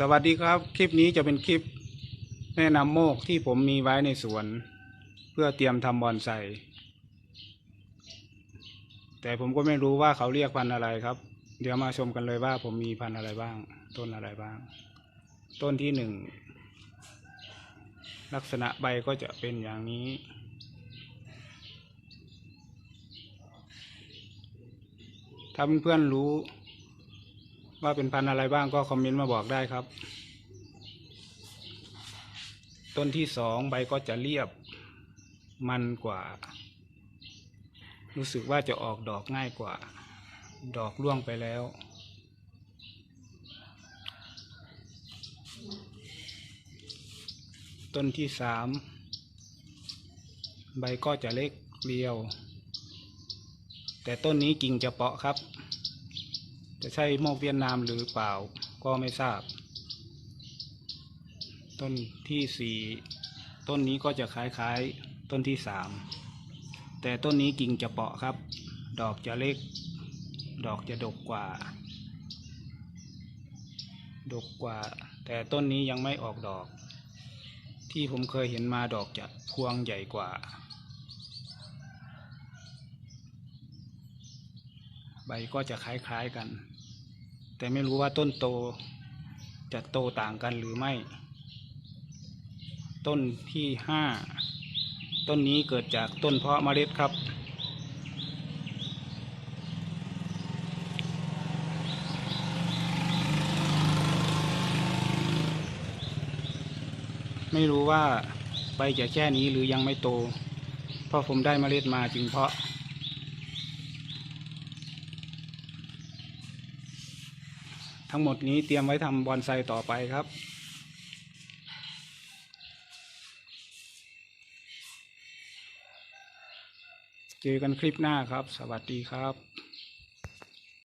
สวัสดีครับ คลิปนี้จะเป็นคลิปแนะนำโมกที่ผมมีไว้ในสวน เพื่อเตรียมทำบอนไซแต่ผมก็ไม่รู้ว่าเขาเรียกพันธุ์อะไรครับ เดี๋ยวมาชมกันเลยว่าผมมีพันธุ์อะไรบ้าง ต้นอะไรบ้าง ต้นที่หนึ่งลักษณะใบก็จะเป็นอย่างนี้ ถ้าเพื่อนรู้ ว่าเป็นพันธุ์อะไรบ้างก็คอมเมนต์มาบอกได้ครับ ต้นที่สองใบก็จะเรียบมันกว่า รู้สึกว่าจะออกดอกง่ายกว่า ดอกร่วงไปแล้ว ต้นที่สามใบก็จะเล็กเรียว แต่ต้นนี้กิ่งจะเปาะครับ จะใช่โมกเวียดนามหรือเปล่าก็ไม่ทราบ ต้นที่สี่ต้นนี้ก็จะคล้ายๆต้นที่สามแต่ต้นนี้กิ่งจะเปาะครับ ดอกจะเล็ก ดอกจะดกกว่า ดกกว่า แต่ต้นนี้ยังไม่ออกดอก ที่ผมเคยเห็นมาดอกจะพวงใหญ่กว่า ใบก็จะคล้ายๆกัน แต่ไม่รู้ว่าต้นโตจะโตต่างกันหรือไม่ ต้นที่ห้าต้นนี้เกิดจากต้นเพาะเมล็ดครับ ไม่รู้ว่าใบจะแค่นี้หรือยังไม่โต เพราะผมได้เมล็ดมาจึงเพาะ ทั้งหมดนี้เตรียมไว้ทำบอนไซต่อไปครับ เจอกันคลิปหน้าครับ สวัสดีครับ